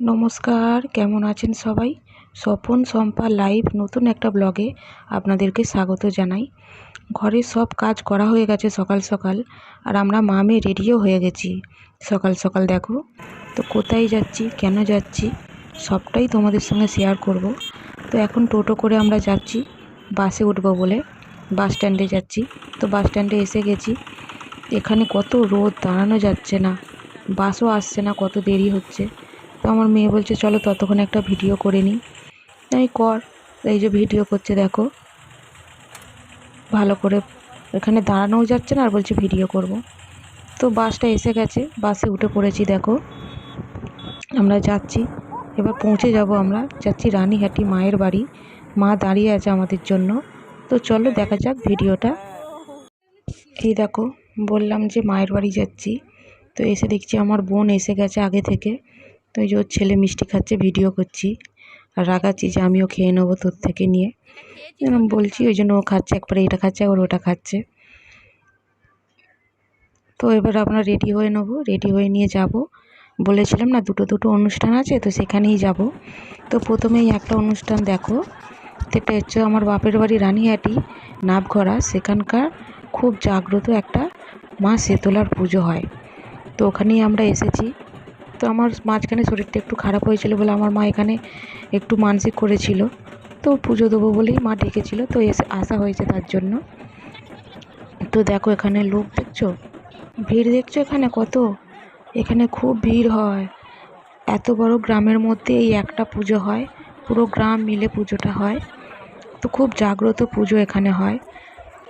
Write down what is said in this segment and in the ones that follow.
নমস্কার, কেমন আছেন সবাই? স্বপন শম্পা লাইভ, নতুন একটা ব্লগে আপনাদেরকে স্বাগত জানাই। ঘরের সব কাজ করা হয়ে গেছে সকাল সকাল, আর আমরা মামে রেডিও হয়ে গেছি। সকাল সকাল দেখো, তো কোথায় যাচ্ছি, কেন যাচ্ছি, সবটাই তোমাদের সঙ্গে শেয়ার করব। তো এখন টোটো করে আমরা যাচ্ছি, বাসে উঠবো বলে, বাস স্ট্যান্ডে যাচ্ছি। তো বাস স্ট্যান্ডে এসে গেছি, এখানে কত রোদ, দাঁড়ানো যাচ্ছে না, বাসও আসছে না, কত দেরি হচ্ছে। তো আমার মেয়ে বলছে, চলো ততক্ষণ একটা ভিডিও করে নিই। আমি কর। এই যে ভিডিও করছে, দেখো। ভালো করে এখানে দাঁড়ানোও যাচ্ছে না, আর বলছে ভিডিও করব। তো বাসটা এসে গেছে, বাসে উঠে পড়েছি, দেখো। আমরা যাচ্ছি, এবার পৌঁছে যাব আমরা। যাচ্ছি রানীহাটি মায়ের বাড়ি। মা দাঁড়িয়ে আছে আমাদের জন্য। তো চলো দেখা যাক ভিডিওটা এই দেখো, বললাম যে মায়ের বাড়ি যাচ্ছি। তো এসে দেখছি আমার বোন এসে গেছে আগে থেকে। তো ওই যে ওর ছেলে মিষ্টি খাচ্ছে, ভিডিও করছি। আর রাগাচ্ছি যে আমিও খেয়ে নেব তোর থেকে নিয়ে। এরকম বলছি, ওই জন্য ও খাচ্ছে, একবারে এটা খাচ্ছে, আবার ওটা খাচ্ছে। তো এবার আমরা রেডি হয়ে নেব রেডি হয়ে নিয়ে যাব। বলেছিলাম না, দুটো দুটো অনুষ্ঠান আছে, তো সেখানেই যাব। তো প্রথমেই একটা অনুষ্ঠান দেখো। সেটা হচ্ছে আমার বাপের বাড়ি রানিহাটি নাভঘরা সেখানকার খুব জাগ্রত একটা মা শেতলার পুজো হয়। তো ওখানেই আমরা এসেছি। তো আমার মাঝখানে শরীরটা একটু খারাপ হয়েছিল বলে আমার মা এখানে একটু মানসিক করেছিল। তো পুজো দেবো বলেই মা ডেকেছিল, তো এসে আসা হয়েছে তার জন্য। তো দেখো এখানে লোক দেখছ? ভিড় দেখছ এখানে কত? এখানে খুব ভিড় হয়। এত বড় গ্রামের মধ্যে এই একটা পুজো হয়, পুরো গ্রাম মিলে পুজোটা হয়। তো খুব জাগ্রত পুজো এখানে হয়।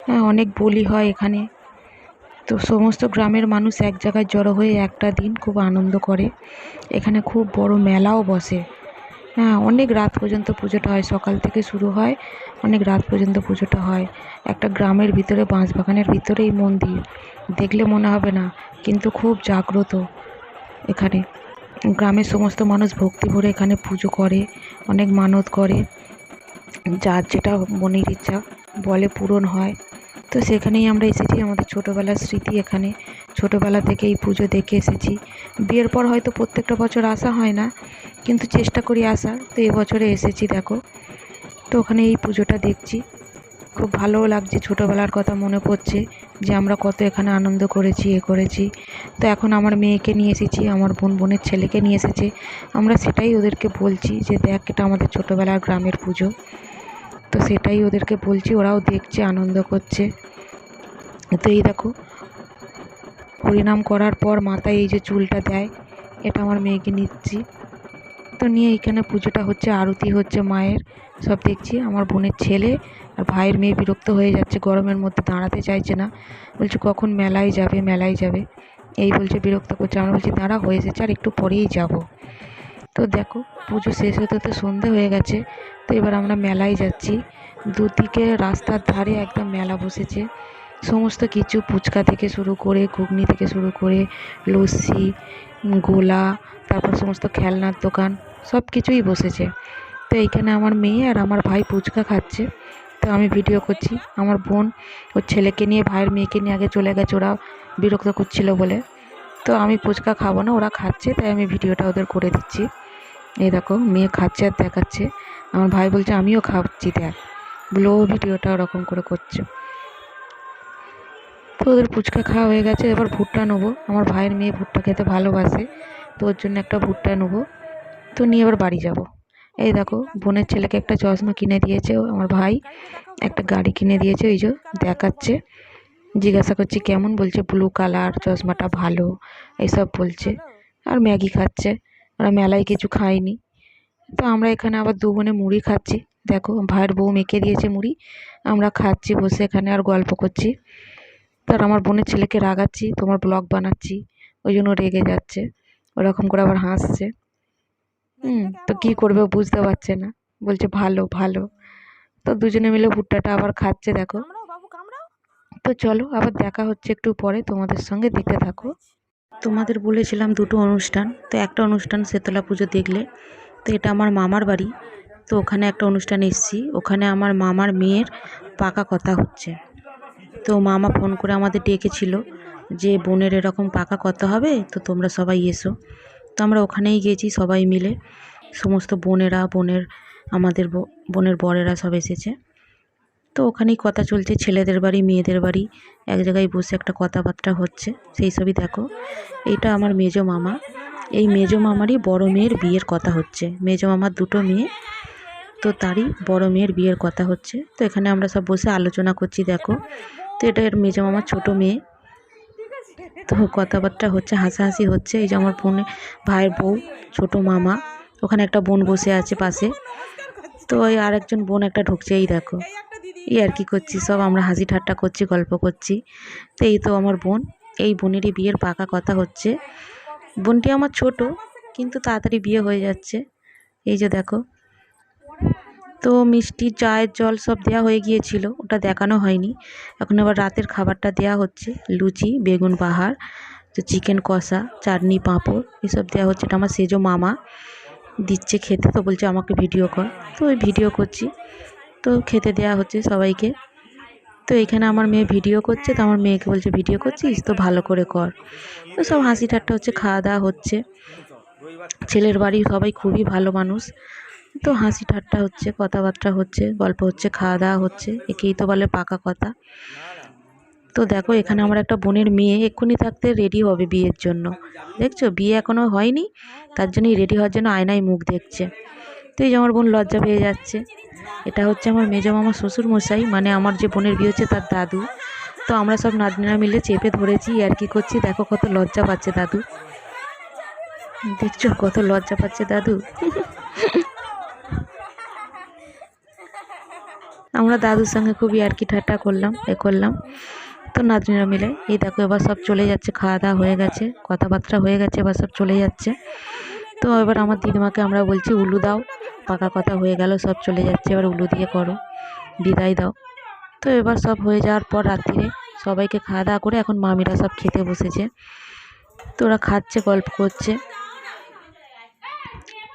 হ্যাঁ অনেক বলি হয় এখানে। তো সমস্ত গ্রামের মানুষ এক জায়গায় জড়ো হয়ে একটা দিন খুব আনন্দ করে। এখানে খুব বড় মেলাও বসে। হ্যাঁ অনেক রাত পর্যন্ত পুজোটা হয়, সকাল থেকে শুরু হয়, অনেক রাত পর্যন্ত পুজোটা হয়। একটা গ্রামের ভিতরে, বাঁশবাগানের ভিতরেই মন্দির। দেখলে মনে হবে না, কিন্তু খুব জাগ্রত এখানে। গ্রামের সমস্ত মানুষ ভক্তি ভরে এখানে পুজো করে, অনেক মানত করে। যার যেটা মনের ইচ্ছা বলে পূরণ হয়। তো সেখানেই আমরা এসেছি, আমাদের ছোটোবেলার স্মৃতি এখানে। ছোটোবেলা থেকে এই পুজো দেখে এসেছি। বিয়ের পর হয়তো প্রত্যেকটা বছর আসা হয় না, কিন্তু চেষ্টা করি আসার। তো এবছরে এসেছি, দেখো। তো ওখানে এই পুজোটা দেখছি। খুব ভালোও লাগছে, ছোটোবেলার কথা মনে পড়ছে যে আমরা কত এখানে আনন্দ করেছি, এ করেছি। তো এখন আমার মেয়েকে নিয়ে এসেছি, আমার বোন বোনের ছেলেকে নিয়ে এসেছে। আমরা সেটাই ওদেরকে বলছি যে দেখ, এটা আমাদের ছোটোবেলার গ্রামের পুজো। তো সেটাই ওদেরকে বলছি, ওরাও দেখছে, আনন্দ করছে। তো এই দেখো হরিনাম করার পর মাথায় এই যে চুলটা দেয়, এটা আমার মেয়েকে নিচ্ছি। তো নিয়ে এইখানে পুজোটা হচ্ছে, আরতি হচ্ছে মায়ের, সব দেখছি। আমার বোনের ছেলে আর ভাইয়ের মেয়ে বিরক্ত হয়ে যাচ্ছে, গরমের মধ্যে দাঁড়াতে চাইছে না। বলছে, কখন মেলায় যাবে মেলায় যাবে? এই বলছে, বিরক্ত করছে। আমরা বলছি, দাঁড়া, হয়ে এসেছে, আর একটু পরেই যাব। তো দেখো, পুজো শেষ হতে হতে সন্ধে হয়ে গেছে, তো এবার আমরা মেলায় যাচ্ছি। দুদিকে রাস্তার ধারে একদম মেলা বসেছে। সমস্ত কিছু ফুচকা থেকে শুরু করে, ঘুগনি থেকে শুরু করে, লস্যি, গোলা, তারপর সমস্ত খেলনার দোকান, সব কিছুই বসেছে। তো এইখানে আমার মেয়ে আর আমার ভাই ফুচকা খাচ্ছে। তো আমি ভিডিও করছি। আমার বোন ওর ছেলেকে নিয়ে, ভাইয়ের মেয়েকে নিয়ে আগে চলে গেছে, ওরা বিরক্ত করছিল বলে। তো আমি ফুচকা খাব না, ওরা খাচ্ছে, তাই আমি ভিডিওটা ওদের করে দিচ্ছি। এই দেখো, মেয়ে খাচ্ছে আর দেখাচ্ছে। আমার ভাই বলছে, আমিও খাচ্ছি, দেখ। বলে, ও ভিডিওটা ওরকম করে করছে। তো ওদের ফুচকা খাওয়া হয়ে গেছে, এবার ভুট্টা নেব। আমার ভাইয়ের মেয়ে ভুট্টা খেতে ভালোবাসে, তো ওর জন্য একটা ভুট্টা নেব। তো নিয়ে এবার বাড়ি যাব। এই দেখো, বোনের ছেলেকে একটা চশমা কিনে দিয়েছে আমার ভাই। একটা গাড়ি কিনে দিয়েছে ওই যে দেখাচ্ছে। জিজ্ঞাসা করছি, কেমন? বলছে, ব্লু কালার, চশমাটা ভালো। এইসব বলছে। আর ম্যাগি খাচ্ছে। ওরা মেলায় কিছু খায়নি। তো আমরা এখানে আবার দু বোনে মুড়ি খাচ্ছি। দেখো ভাইয়ের বউ মেখে দিয়েছে মুড়ি। আমরা খাচ্ছি বসে এখানে আর গল্প করছি। তার আমার বোনের ছেলেকে রাগাচ্ছি তোমার ব্লগ বানাচ্ছি ওই জন্য রেগে যাচ্ছে। ওরকম করে আবার হাসছে। হুম তো কী করবে বুঝতে পারছে না। বলছে ভালো ভালো। তো দুজনে মিলে ভুট্টাটা আবার খাচ্ছে দেখো। তো চলো আবার দেখা হচ্ছে একটু পরে। তোমাদের সঙ্গে দেখতে থাকো। তোমাদের বলেছিলাম দুটো অনুষ্ঠান, তো একটা অনুষ্ঠান শেতলা পুজো দেখলে, তো এটা আমার মামার বাড়ি, তো ওখানে একটা অনুষ্ঠান এসেছি, ওখানে আমার মামার মেয়ের পাকা কথা হচ্ছে। তো মামা ফোন করে আমাদের ডেকেছিল যে, বোনের এরকম পাকা কথা হবে, তো তোমরা সবাই এসো। তো আমরা ওখানেই গেছি সবাই মিলে, সমস্ত বোনেরা, বোনের, আমাদের বোনের বরেরা সব এসেছে। তো ওখানেই কথা চলছে, ছেলেদের বাড়ি, মেয়েদের বাড়ি। এক জায়গায় বসে একটা কথাবার্তা হচ্ছে, সেই সবই দেখো। এইটা আমার মেজো মামা। এই মেজো মামারই বড় মেয়ের বিয়ের কথা হচ্ছে। মেজো মামার দুটো মেয়ে, তো তারই বড় মেয়ের বিয়ের কথা হচ্ছে। তো এখানে আমরা সব বসে আলোচনা করছি, দেখো। তো এটা এর মেজো মামার ছোটো মেয়ে। তো কথাবার্তা হচ্ছে, হাসাহাসি হচ্ছে। এই যে আমার বোনে, ভাইয়ের বউ, ছোট মামা। ওখানে একটা বোন বসে আছে পাশে। তো ওই আর একজন বোন একটা ঢুকছে, এই দেখো। এই আর কি করছি, সব আমরা হাসি ঠাট্টা করছি, গল্প করছি। তো এই তো আমার বোন, এই বোনেরই বিয়ের পাকা কথা হচ্ছে। বোনটি আমার ছোট, কিন্তু তাড়াতাড়ি বিয়ে হয়ে যাচ্ছে। এই যে দেখো। তো মিষ্টি, চায়ের জল সব দেওয়া হয়ে গিয়েছিল, ওটা দেখানো হয়নি। এখন আবার রাতের খাবারটা দেওয়া হচ্ছে, লুচি, বেগুন বাহার তো চিকেন কষা, চাটনি পাঁপড়, এসব দেওয়া হচ্ছে। এটা আমার সেজো মামা দিচ্ছে খেতে, তো বলছে আমাকে ভিডিও কর। তো ওই ভিডিও করছি। তো খেতে দেওয়া হচ্ছে সবাইকে। তো এখানে আমার মেয়ে ভিডিও করছে, তো আমার মেয়েকে বলছে ভিডিও করছিস? তো ভালো করে কর। তো সব হাসি ঠাট্টা হচ্ছে, খাওয়া দাওয়া হচ্ছে। ছেলের বাড়ি সবাই খুবই ভালো মানুষ। তো হাসি ঠাট্টা হচ্ছে, কথাবার্তা হচ্ছে, গল্প হচ্ছে, খাওয়া দাওয়া হচ্ছে, একেই তো বলে পাকা কথা। তো দেখো, এখানে আমার একটা বোনের মেয়ে, এক্ষুনি থাকতে রেডি হবে বিয়ের জন্য। দেখছ? বিয়ে এখনও হয়নি, তার জন্যই রেডি হওয়ার জন্য আয়নায় মুখ দেখছে। তো এই যে আমার বোন লজ্জা পেয়ে যাচ্ছে। এটা হচ্ছে আমার মেজো মামা শ্বশুর মশাই মানে আমার যে বোনের বিয়ে হচ্ছে তার দাদু। তো আমরা সব নাতনিরা মিলে চেপে ধরেছি আর কি করছি, দেখো কত লজ্জা পাচ্ছে দাদু। দেখছ কত লজ্জা পাচ্ছে দাদু। আমরা দাদুর সঙ্গে খুবই আর কি ঠাট্টা করলাম, এ করলাম। তো নাতনিরা মিলে, এই দেখো এবার সব চলে যাচ্ছে, খাওয়া দাওয়া হয়ে গেছে, কথাবার্তা হয়ে গেছে, এবার সব চলে যাচ্ছে। তো এবার আমার দিদিমাকে আমরা বলছি, উলু দাও। পাকা কথা হয়ে গেল, সব চলে যাচ্ছে, এবার উলু দিয়ে করো, বিদায় দাও। তো এবার সব হয়ে যাওয়ার পর রাত্রিরে সবাইকে খাওয়া দাওয়া করে এখন মামিরা সব খেতে বসেছে। তো ওরা খাচ্ছে, গল্প করছে।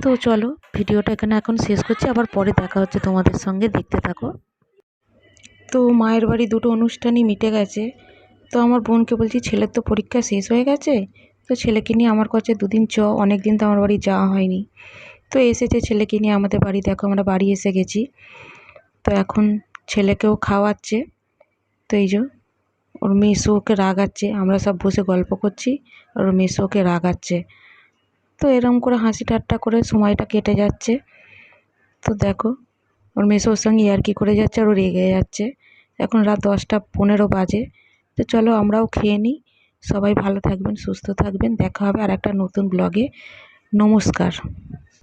তো চলো, ভিডিওটা এখানে এখন শেষ করছি, আবার পরে দেখা হচ্ছে তোমাদের সঙ্গে, দেখতে থাকো। তো মায়ের বাড়ি দুটো অনুষ্ঠানই মিটে গেছে। তো আমার বোনকে বলছি, ছেলের তো পরীক্ষা শেষ হয়ে গেছে, তো ছেলেকে নিয়ে আমার কাছে দুদিন চ অনেক দিন তো আমার বাড়ি যাওয়া হয়নি। তো এসেছে ছেলেকে নিয়ে আমাদের বাড়ি। দেখো আমরা বাড়ি এসে গেছি। তো এখন ছেলেকেও খাওয়াচ্ছে। তো এই যে ওর মেসো ওকে রাগাচ্ছে। আমরা সব বসে গল্প করছি। আর ওর মেসো ওকে রাগাচ্ছে। তো এরম করে হাসি ঠাট্টা করে সময়টা কেটে যাচ্ছে। তো দেখো, ওর মেসো ওর সঙ্গে ইয়ার্কি করে যাচ্ছে? আর ও রেগে যাচ্ছে। এখন রাত দশটা পনেরো বাজে। তো চলো আমরাও খেয়ে নিই। সবাই ভালো থাকবেন, সুস্থ থাকবেন। দেখা হবে আর একটা নতুন ব্লগে নমস্কার।